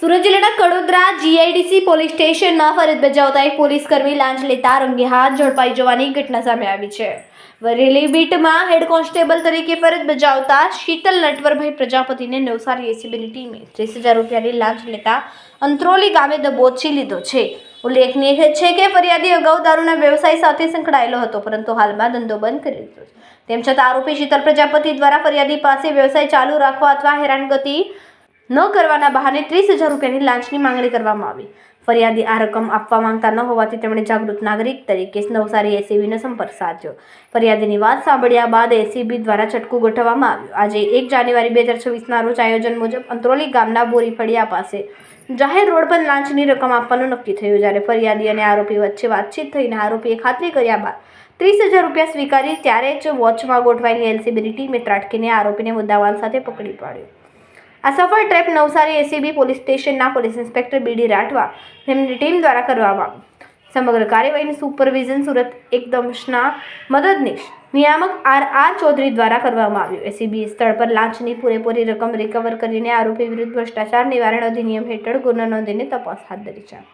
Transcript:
સુરત જિલ્લાના Kadodara GIDC police સ્ટેશનમાં ફરજ બજાવતા એક પોલીસ કર્મી લાંચ લેતા રંગે હાથ ઝડપાઈ જવાની ઘટના સામે આવી છે. વરેલી બીટમાં હેડ કોન્સ્ટેબલ તરીકે ફરજ બજાવતા શીતલ નટવરભાઈ પ્રજાપતિને નવસારી એસીબીની ટીમે ત્રીસ હજાર રૂપિયાની લાંચ લેતા અંત્રોલી ગામે દબોચી લીધો છે. ઉલ્લેખનીય છે કે ફરિયાદી અગાઉ દારૂના વ્યવસાય સાથે સંકળાયેલો હતો, પરંતુ હાલમાં ધંધો બંધ કરી દીધો છે. તેમ છતાં આરોપી શીતલ પ્રજાપતિ દ્વારા ફરિયાદી પાસે વ્યવસાય ચાલુ રાખવા અથવા હેરાનગતિ ન કરવાના બહાને ત્રીસ હજાર રૂપિયાની લાંચની માંગણી કરવામાં આવી. ફરિયાદી આ રકમ આપવા માંગતા ન હોવાથી તેમણે જાગૃત નાગરિક તરીકે નવસારી એસીબીનો સંપર્ક સાધ્યો. ફરિયાદીની વાત સાંભળ્યા બાદ એસીબી દ્વારા છટકું ગોઠવવામાં આવ્યું. આજે એક જાન્યુઆરી બે હજાર છવ્વીસના રોજ આયોજન મુજબ અંત્રોલી ગામના બોરી ફળિયા પાસે જાહેર રોડ પર લાંચની રકમ આપવાનું નક્કી થયું જ્યારે ફરિયાદી અને આરોપી વચ્ચે વાતચીત થઈને આરોપીએ ખાતરી કર્યા બાદ ત્રીસ હજાર રૂપિયા સ્વીકારી ત્યારે જ વોચમાં ગોઠવાયેલી એલસીબીની ટીમે ત્રાટકીને આરોપીને મુદ્દાવાલ સાથે પકડી પાડ્યો. આ સફળ ટ્રેપ નવસારી એસીબી પોલીસ સ્ટેશનના પોલીસ ઇન્સ્પેક્ટર બીડી રાઠવા તેમની ટીમ દ્વારા કરવામાં આવી. સમગ્ર કાર્યવાહીનું સુપરવિઝન સુરત એકદમશના મદદનીશ નિયામક આર આર ચૌધરી દ્વારા કરવામાં આવ્યું. એસીબી સ્થળ પર લાંચની પૂરેપૂરી રકમ રિકવર કરીને આરોપી વિરુદ્ધ ભ્રષ્ટાચાર નિવારણ અધિનિયમ હેઠળ ગુનો નોંધીને તપાસ હાથ ધરી છે.